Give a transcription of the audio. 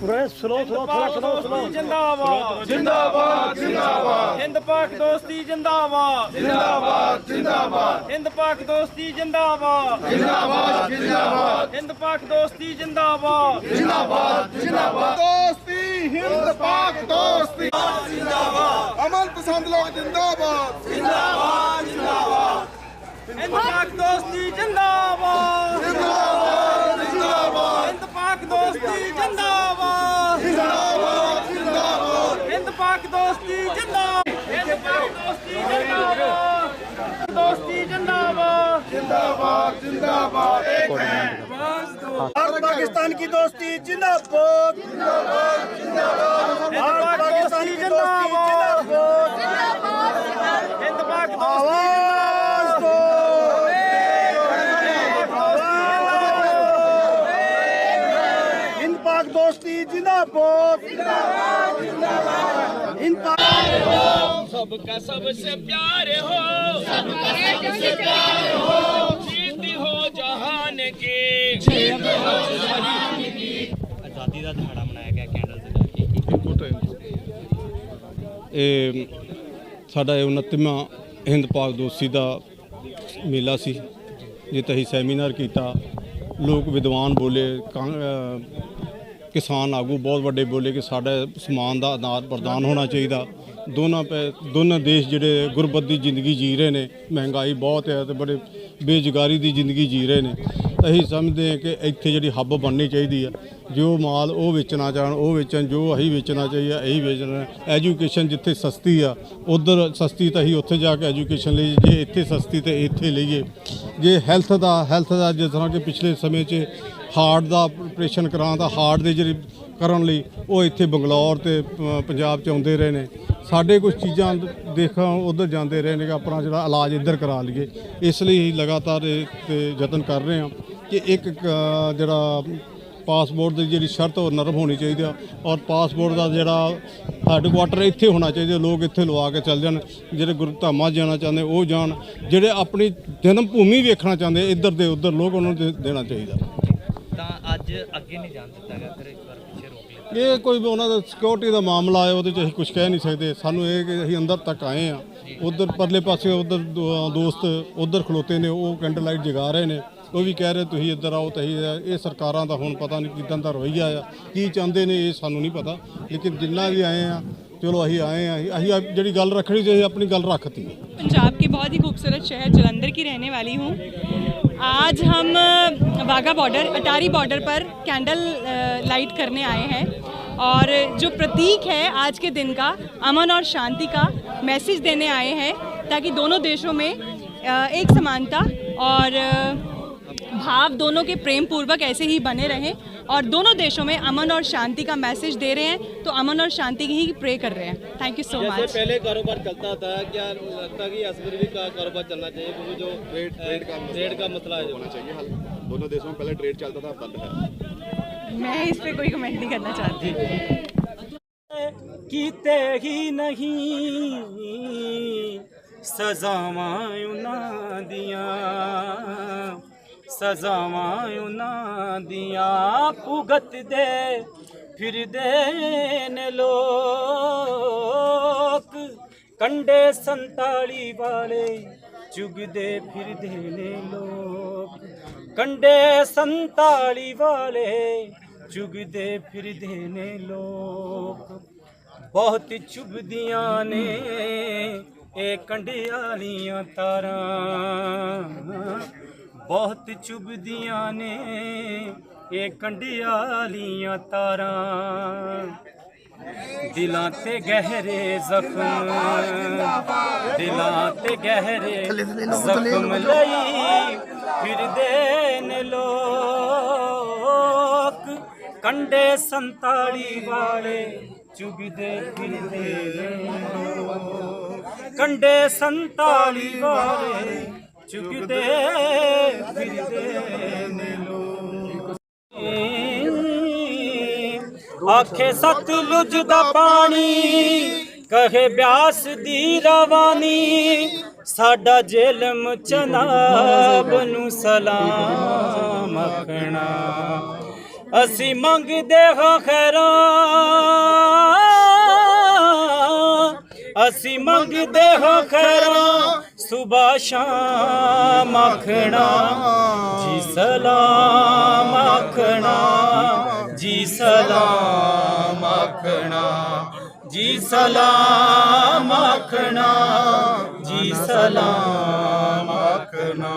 ਪੂਰਾ slow slow ਥੋੜਾ slow slow ਜਿੰਦਾਬਾਦ ਜਿੰਦਾਬਾਦ ਜਿੰਦਾਬਾਦ ਹਿੰਦ ਪਾਕ ਦੋਸਤੀ ਜਿੰਦਾਬਾਦ ਜਿੰਦਾਬਾਦ ਜਿੰਦਾਬਾਦ ਹਿੰਦ ਪਾਕ ਦੋਸਤੀ ਜਿੰਦਾਬਾਦ ਜਿੰਦਾਬਾਦ ਜਿੰਦਾਬਾਦ ਹਿੰਦ ਪਾਕ ਦੋਸਤੀ ਜਿੰਦਾਬਾਦ ਦੋਸਤੀ ਹਿੰਦ ਪਾਕ ਦੋਸਤੀ ਜਿੰਦਾਬਾਦ ਅਮਨ ਪਸੰਦ ਲੋਕ ਜਿੰਦਾਬਾਦ ਹਿੰਦ ਪਾਕ ਦੋਸਤੀ ਜਿੰਦਾਬਾਦ ਜਿੰਦਾਬਾਦ ਜਿੰਦਾਬਾਦ ਹਿੰਦ ਪਾਕ ਦੋਸਤੀ ਜਿੰਦਾਬਾਦ ਜਿੰਦਾਬਾਦ ਜਿੰਦਾਬਾਦ ਹਿੰਦ ਪਾਕ ਦੋਸਤੀ ਜਿੰਦਾਬਾਦ ਹਿੰਦ ਪਾਕ ਦੋਸਤੀ ਜਿੰਦਾਬਾਦ ਦੋਸਤੀ जिंदाबाद जिंदाबाद भारत पाकिस्तान की दोस्ती जिंदाबाद भारत पाकिस्तान की दोस्ती जिंदाबाद आवाज दो हिंद पाक दोस्ती जिंदाबाद हिंद पाक सबका सबसे प्यारे हो सबका सबसे प्यारे ਇਹ ਸਾਡਾ ਇਹ 29ਵਾਂ ਹਿੰਦ ਪਾਕ ਦੋਸਤੀ ਦਾ ਮੇਲਾ ਸੀ, ਜਿੱਥੇ ਅਸੀਂ ਸੈਮੀਨਾਰ ਕੀਤਾ। ਲੋਕ ਵਿਦਵਾਨ ਬੋਲੇ ਕਿਸਾਨ ਆਗੂ ਬਹੁਤ ਵੱਡੇ ਬੋਲੇ ਕਿ ਸਾਡਾ ਸਮਾਨ ਦਾ ਆਦਾਨ ਪ੍ਰਦਾਨ ਹੋਣਾ ਚਾਹੀਦਾ। ਦੋਨਾਂ ਪੈ, ਦੋਨਾਂ ਦੇਸ਼ ਜਿਹੜੇ ਗੁਰਬਤ ਦੀ ਜ਼ਿੰਦਗੀ ਜੀ ਰਹੇ ਨੇ, ਮਹਿੰਗਾਈ ਬਹੁਤ ਹੈ ਤੇ ਬੜੇ ਬੇਜੁਗਾਰੀ ਦੀ ਜ਼ਿੰਦਗੀ ਜੀ ਰਹੇ ਨੇ। ਅਸੀਂ ਸਮਝਦੇ ਹਾਂ ਕਿ ਇੱਥੇ ਜਿਹੜੀ ਹੱਬ ਬਣਨੀ ਚਾਹੀਦੀ ਹੈ ਜੋ ਮਾਲ ਉਹ ਵੇਚਣਾ ਚਾਹਣ, ਉਹ ਵੇਚਣ, ਜੋ ਅਸੀਂ ਵੇਚਣਾ ਚਾਹੀਏ ਇਹੀ ਵੇਚਣਾ ਐਜੂਕੇਸ਼ਨ ਜਿੱਥੇ ਸਸਤੀ ਆ, ਉਧਰ ਸਸਤੀ ਤਾਂ ਅਸੀਂ ਉੱਥੇ ਜਾ ਕੇ ਐਜੂਕੇਸ਼ਨ ਲਈ ਜੇ ਇੱਥੇ ਸਸਤੀ ਤੇ ਇੱਥੇ ਲਈਏ। ਜੇ ਹੈਲਥ ਦਾ ਹੈਲਥ ਦਾ ਜਿਸ ਤਰ੍ਹਾਂ ਕਿ ਪਿਛਲੇ ਸਮੇਂ 'ਚ ਹਾਰਟ ਦਾ ਆਪਰੇਸ਼ਨ ਕਰਾਂ ਤਾਂ ਹਾਰਟ ਦੇ ਜਿਹੜੇ ਕਰਨ ਲਈ ਉਹ ਇੱਥੇ ਬੰਗਲੌਰ ਤੇ ਪੰਜਾਬ 'ਚ ਆਉਂਦੇ ਰਹੇ ਨੇ। ਸਾਡੇ ਕੁਝ ਚੀਜ਼ਾਂ ਦੇਖਾਂ, ਉਧਰ ਜਾਂਦੇ ਰਹੇ ਨੇ ਕਿ ਆਪਣਾ ਜਿਹੜਾ ਇਲਾਜ ਇੱਧਰ ਕਰਾ ਲਈਏ। ਇਸ ਲਈ ਅਸੀਂ ਲਗਾਤਾਰ ਇਹ ਤੇ ਯਤਨ ਕਰ ਰਹੇ ਹਾਂ ਕਿ ਇੱਕ ਜਿਹੜਾ ਪਾਸਪੋਰਟ ਦੀ ਜਿਹੜੀ ਸ਼ਰਤ ਉਹ ਨਰਮ ਹੋਣੀ ਚਾਹੀਦੀ ਆ ਔਰ ਪਾਸਪੋਰਟ ਦਾ ਜਿਹੜਾ ਹੈੱਡਕੁਆਟਰ ਇੱਥੇ ਹੋਣਾ ਚਾਹੀਦਾ ਲੋਕ ਇੱਥੇ ਲਵਾ ਕੇ ਚੱਲ ਜਾਣ ਜਿਹੜੇ ਗੁਰਧਾਮਾਂ ਜਾਣਾ ਚਾਹੁੰਦੇ ਉਹ ਜਾਣ ਜਿਹੜੇ ਆਪਣੀ ਜਨਮ ਭੂਮੀ ਵੇਖਣਾ ਚਾਹੁੰਦੇ ਇੱਧਰ ਦੇ ਉੱਧਰ ਲੋਕ ਉਹਨਾਂ ਨੂੰ ਦੇਣਾ ਚਾਹੀਦਾ। ਤਾਂ ਅੱਜ ਅੱਗੇ ਨਹੀਂ ਜਾਣ ਦਿੱਤਾ ਗਿਆ ਫਿਰ ਇੱਕ ਵਾਰ ਪਿੱਛੇ ਰੋਕ ਲਿਆ। ਇਹ ਕੋਈ ਵੀ ਉਹਨਾਂ ਦਾ ਸਿਕਿਉਰਿਟੀ ਦਾ ਮਾਮਲਾ ਹੈ ਉਹਦੇ 'ਚ ਅਸੀਂ ਕੁਝ ਕਹਿ ਨਹੀਂ ਸਕਦੇ। ਸਾਨੂੰ ਇਹ ਕਿ ਅਸੀਂ ਅੰਦਰ ਤੱਕ ਆਏ ਆ। ਉਧਰ ਪਰਲੇ ਪਾਸੇ ਉਧਰ ਦੋਸਤ ਉਧਰ ਖਲੋਤੇ ਨੇ ਉਹ ਕੈਂਡਲ ਲਾਈਟ ਜਗਾ ਰਹੇ ਨੇ। ਉਹ ਵੀ ਕਹਿ ਰਹੇ ਤੁਸੀਂ ਇੱਧਰ ਆਓ ਤਾਂ ਅਸੀਂ ਇਹ ਸਰਕਾਰਾਂ ਦਾ ਹੁਣ ਪਤਾ ਨਹੀਂ ਕਿਦਾਂ ਦਾ ਰਵੱਈਆ ਆ ਕੀ ਚਾਹੁੰਦੇ ਨੇ ਇਹ ਸਾਨੂੰ ਨਹੀਂ ਪਤਾ ਲੇਕਿਨ ਜਿੰਨਾ ਵੀ ਆਏ ਆ ਚਲੋ ਅਸੀਂ ਆਏ ਆ ਅਸੀਂ- ਅਸੀਂ ਆਪ- ਜਿਹੜੀ ਗੱਲ ਰੱਖਣੀ ਸੀ ਅਸੀਂ ਆਪਣੀ ਗੱਲ ਰੱਖਤੀ पंजाब के बहुत ही खूबसूरत शहर जलंधर की रहने वाली हूँ आज हम अ, वाघा बॉर्डर अटारी बॉर्डर पर कैंडल अ, लाइट करने आए हैं और जो प्रतीक है आज के दिन का अमन और शांति का मैसेज देने आए हैं ताकि दोनों देशों में अ, एक समानता और अ, भाव दोनों के प्रेम पूर्वक ऐसे ही बने रहें और दोनों देशों में अमन और शांति का मैसेज दे रहे हैं तो अमन और शांति की ही प्रे कर रहे हैं। थैंक यू सो मच पहले कारोबार चलता था क्या लगता कि अजमेर भी का कारोबार चलना चाहिए? क्योंकि जो ट्रेड ट्रेड का ट्रेड का मसला है होना चाहिए दोनों देशों में पहले ट्रेड चलता था बंद है। मैं इस पर कोई कमेंट नहीं करना चाहती। कीते ही नहीं सजावा दिया। ਸਜ਼ਾਵਾਂ ਉਹਨਾਂ ਦੀਆਂ ਭੁਗਤਦੇ ਫਿਰਦੇ ਨੇ ਲੋਕ ਕੰਡੇ ਸੰਤਾਲੀ ਵਾਲੇ ਚੁਗਦੇ ਫਿਰਦੇ ਨੇ ਲੋਕ ਕੰਡੇ ਸੰਤਾਲੀ ਵਾਲੇ ਚੁਗਦੇ ਫਿਰਦੇ ਨੇ ਲੋਕ। ਬਹੁਤ ਚੁਭਦੀਆਂ ਨੇ ਇਹ ਕੰਡਿਆਲੀਆਂ ਤਾਰਾਂ। ਬਹੁਤ ਚੁਭਦੀਆਂ ਨੇ ਇਹ ਕੰਡਿਆਲੀਆਂ ਤਾਰਾਂ। ਦਿਲਾਂ ਤੇ ਗਹਿਰੇ ਜ਼ਖਮ ਦਿਲਾਂ ਤੇ ਗਹਿਰੇ ਜ਼ਖਮ ਲਈ ਫਿਰਦੇ ਨੇ ਲੋਕ। ਕੰਡੇ ਸੰਤਾਲੀ ਵਾਲੇ ਚੁਗਦੇ ਫਿਰਦੇ ਨੇ ਕੰਡੇ ਸੰਤਾਲੀ ਵਾਲੇ ਚੁਗਦੇ ਫਿਰਦੇ ਨੇ ਲੋਕ। ਆਖੇ, ਸਤਲੁਜ ਦਾ ਪਾਣੀ, ਕਹੇ, ਬਿਆਸ ਦੀ ਰਵਾਨੀ, ਸਾਡਾ ਜੇਲਮ ਚਨਾਬ ਨੂੰ ਸਲਾਮ ਮੱਖਣਾ ਅਸੀਂ ਮੰਗਦੇ ਹਾਂ ਖੈਰਾਂ, ਅਸੀਂ ਮੰਗਦੇ ਹਾਂ ਖੈਰਾਂ ਸੁਬਾ ਸ਼ਾਮ ਆਖਣਾ, ਜੀ ਸਲਾਮ ਆਖਣਾ, ਜੀ ਸਲਾਮ ਆਖਣਾ, ਜੀ ਸਲਾਮ ਆਖਣਾ, ਜੀ ਸਲਾਮ ਆਖਣਾ।